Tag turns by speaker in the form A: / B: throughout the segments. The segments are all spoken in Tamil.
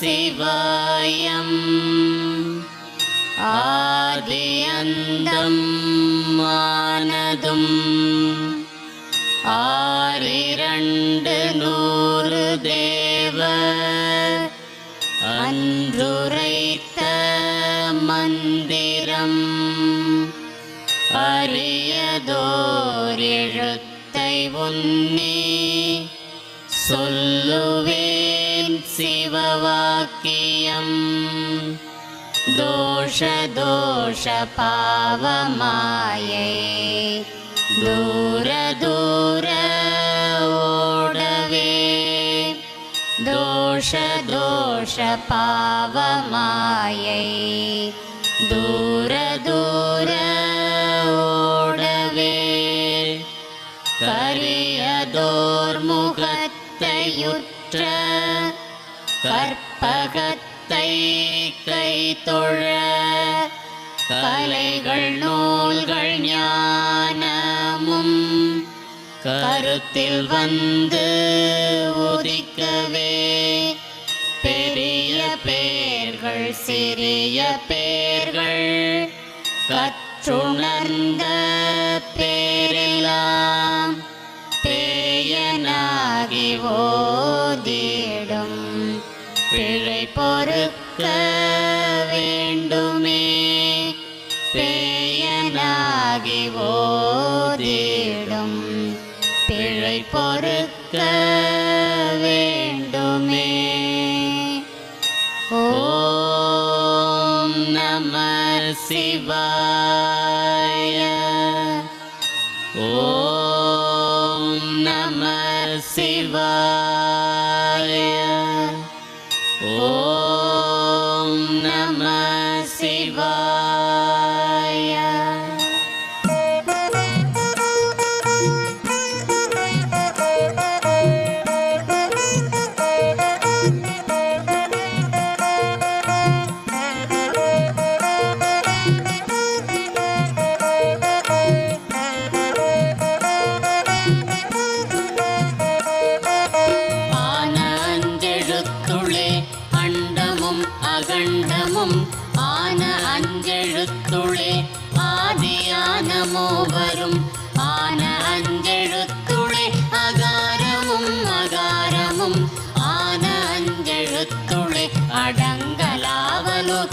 A: சிவாயம். ஆதியந்தம் மானதும் ஆரிரண்டு நூறு தேவ அன்றுரைத்த மந்திரம். அறியதோர் எழுத்தை உன்னே சொல்லுவே देवाक्ययं दोषदोषपावमायै। दूरदूर ओडवे दोषदोषपावमायै। दूरदूर ओडवे परिहदोर्मुगत्तयुत्र கற்பகத்தை கை தொழ கலைகள் நூல்கள் ஞானமும் கருத்தில் வந்து உதிக்கவே. பெரிய பேர்கள் சிறிய பேர்கள் கற்றுணர்ந்த பேரெல்லாம் பேயனாகி ஓதி பிழை பொறுக்க வேண்டுமே. பேயனாகி ஓதிடும். பிழை பொறுக்க வேண்டுமே. ஓம் நம சிவாய. ஓம் நம சிவாய.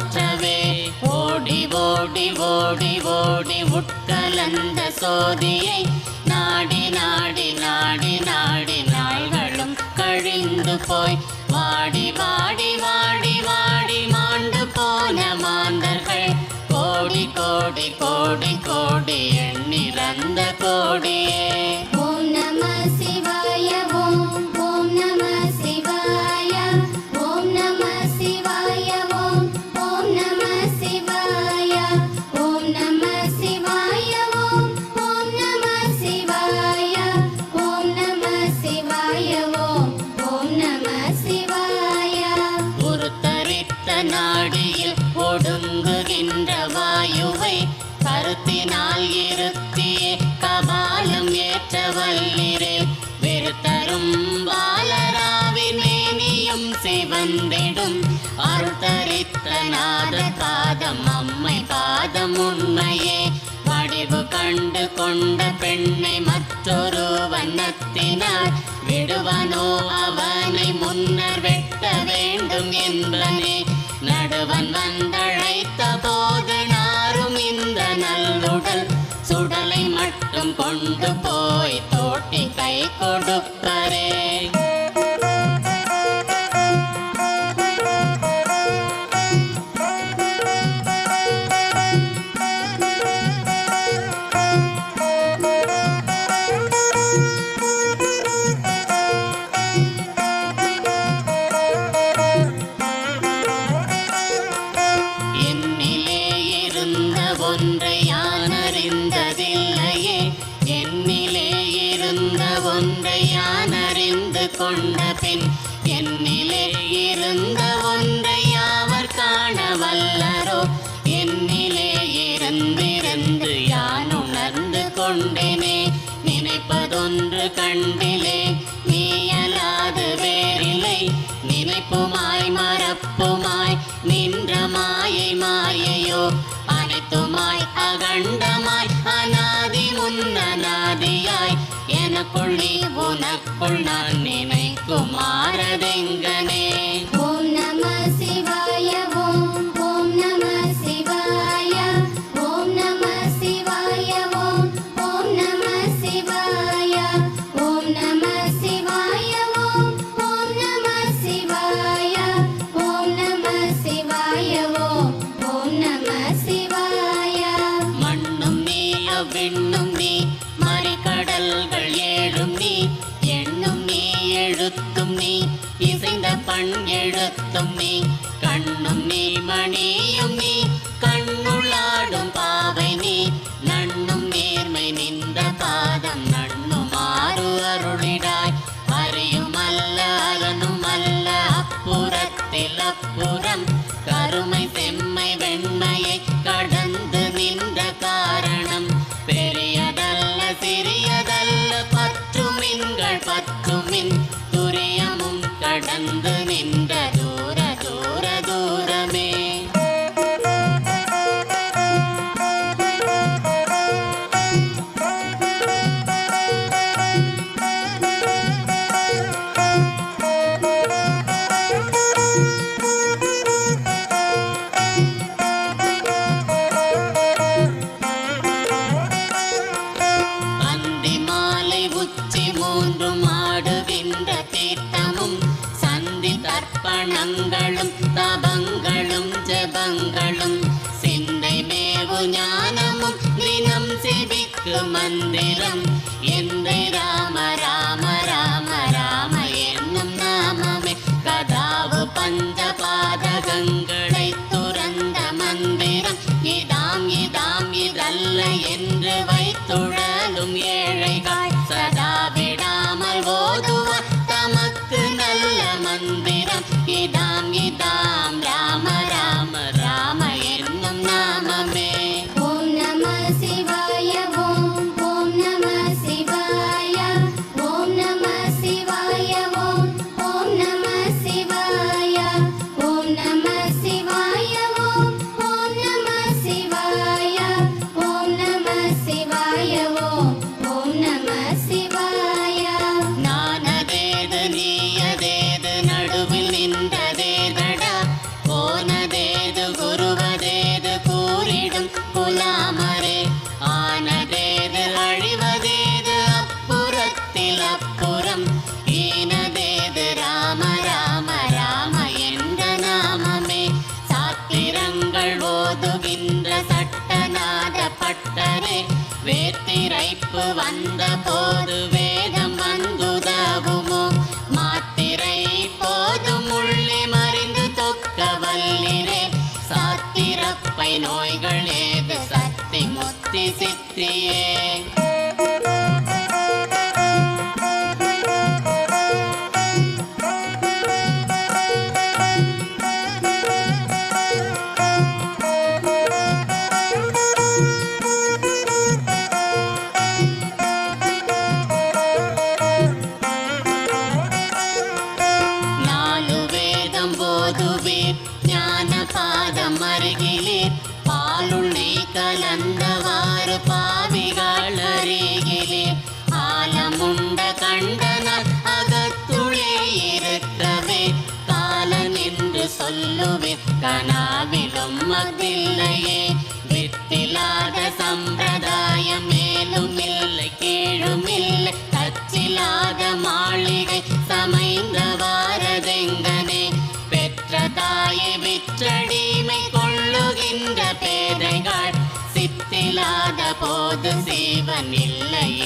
A: அடங்கலாவலுற்றவே ஓடி ஓடி ஓடி ஓடி உட்கலந்த சோதியை நாடி நாடி நாடி நாடி நாள்களும் கழிந்து போய். வாடி வாடி வாடி வாடி மாண்டு போன மாந்தர்கள். கோடி கோடி கோடி கோடி எண்ணிறந்த கோடியே. அருத்தரித்த நாத பாதம் அம்மை பாதம் உண்மையே. வடிவு கண்டு கொண்ட பெண்ணை மற்றொரு வண்ணத்தினார். விடுவனோ அவனை முன்னர் வெட்ட வேண்டும் என்பனே. நடுவன் வந்தழைத்த போது நாரும் இந்த நல்லுடல் சுடலை மட்டும் கொண்டு போய் தோட்டி கை கொடுப்பரே. அண்டமாய் அநாதி முன்னநாதியாய் எனக்குள் நீ உனக்குள் நான் நினைக்குமாறதெங்கனே எழுத்தும் நீ இசைந்த பண் எழுத்தும் நீ கண்ணும் நீ மணியும் நீ கண்ணுள்ளாடும் பாவை நீ நண்ணும் நேர்மை நின்ற பாதம் நண்ணும் ஆறு அருளிடாய் அறியும் அல்ல அலனும் அல்ல அப்புறத்தில் அப்புறம் கருமை செம்மை வெண்மையை கடந்து நின்ற காரணம். பெரியதல்ல சிறியதல்ல பற்றுமின்கள் பற்றுமின் துரியமும் கடந்து நின்ற மூன்றும் ஆடுகின்ற தீர்த்தமும் சந்தி தர்ப்பணங்களும் தபங்களும் ஜபங்களும் சிந்தை மேவு ஞானமும் தினம் செவிக்கு மந்திரம். வேத்திரைப்பு வந்த போது வேகம் வந்துதவுமோ மாத்திரை போதும் உள்ளே மறிந்து தொக்க வல்லிரே சாத்திரப்பை நோய்கள் ஏது? சக்தி முத்தி சித்தியே. கனாவிலும் மதில்லையே. வித்திலாத சம்பிரதாயம் மேலும் இல்லை கீழும் இல்லை. கச்சிலாத மாளிகை சமைந்த வாரதெங்கனே. பெற்ற தாயை விற்றடிமை கொள்ளுகின்ற பேதைகள். சித்திலாத போது சீவன் இல்லை.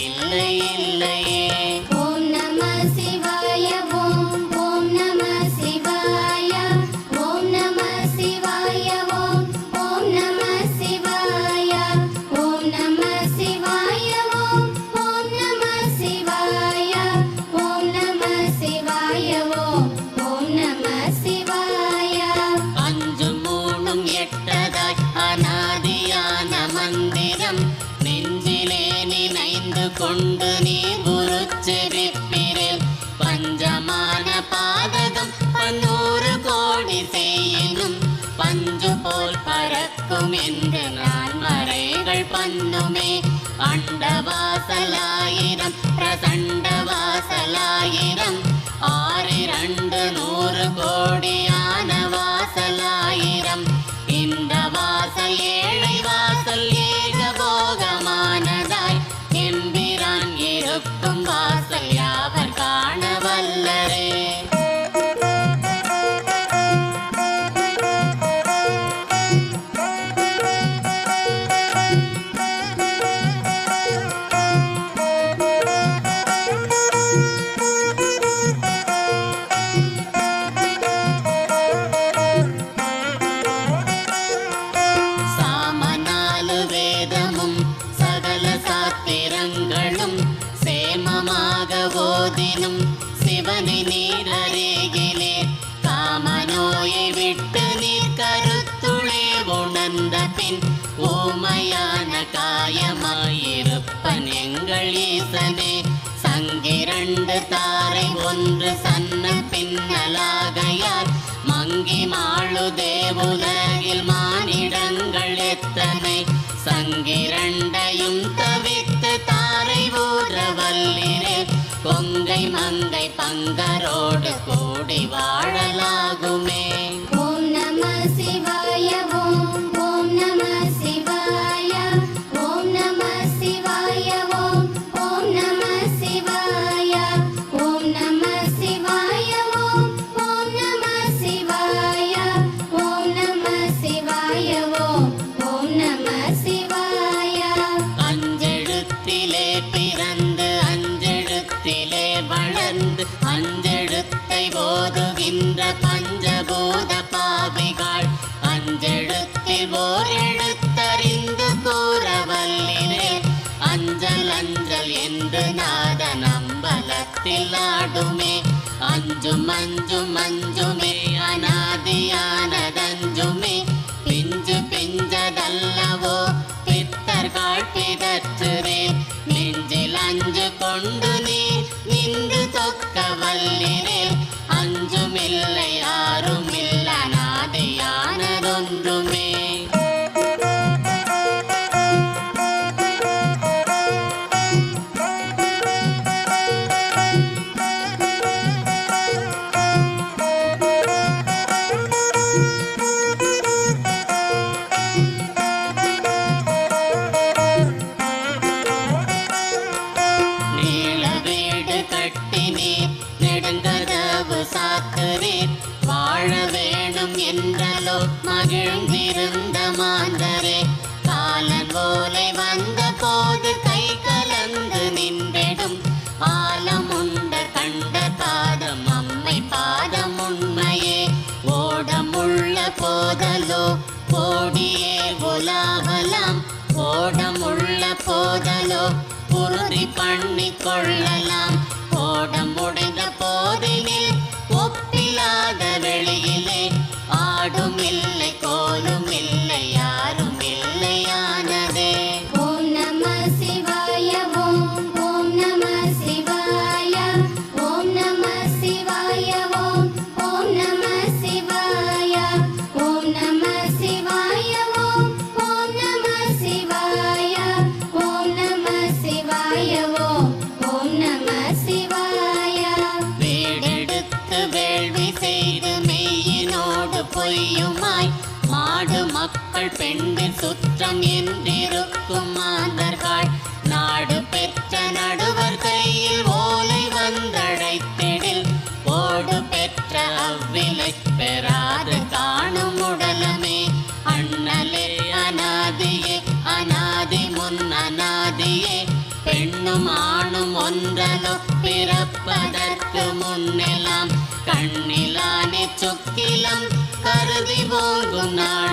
A: பறக்கும் நான் மறைகள் பந்துமே பண்ணுமே. அண்டவாசலாயிரம் பிரசண்ட வாசலாயிரம் பின் ஊமையான காயமாயிருப்பன் எங்கள் ஈசனே. சங்கிரண்டு தாரை ஒன்று சன்ன பின்னலாகையால் மங்கி மாழு தேவுலகில் மானிடங்கள் எத்தனை. சங்கிரண்டையும் தவித்து தாரை ஊற வல்லிரே. கொங்கை மங்கை பங்கரோடு கூடி வாழ பாவிகள். அஞ்செழுத்தில் ஓர் எழுத்தறிந்து கூறவல்லினே. அஞ்சல் அஞ்சல் என்று நாத நம்பலத்தில் ஆடுமே. அஞ்சும் அஞ்சும் அஞ்சுமே சாத்துறீர் வாழ வேணும் என்றலோ மகிழ்ந்திருந்த மாந்தரே. காலன் ஓலை வந்த போது கை கலந்து நின்றிடும் ஆலம் உண்ட கண்ட பாதம் அம்மை பாதம் உண்மையே. ஓடமுள்ள போதலோ ஓடியே உலாவலாம். ஓடமுள்ள போதலோ உறுதி பண்ணி கொள்ளலாம். ஓடம் முடிந்த போதினில் பொய்யுமாய். மாடு மக்கள் பெண்டில் சுற்றம் என்றிருக்கும் மாந்தர்கள். நாடு பெற்ற நடுவர் கையில் ஓலை வந்தடைத்திடில் ஓடு பெற்ற அவ்விலை பெறாது காணும் உடலமே. அண்ணலே அநாதியே அநாதி முன் அநாதியே பெண்ணும் ஆணும் ஒன்றலோ பிறப்பதற்கு முன்னெல்லாம் Borgonaro.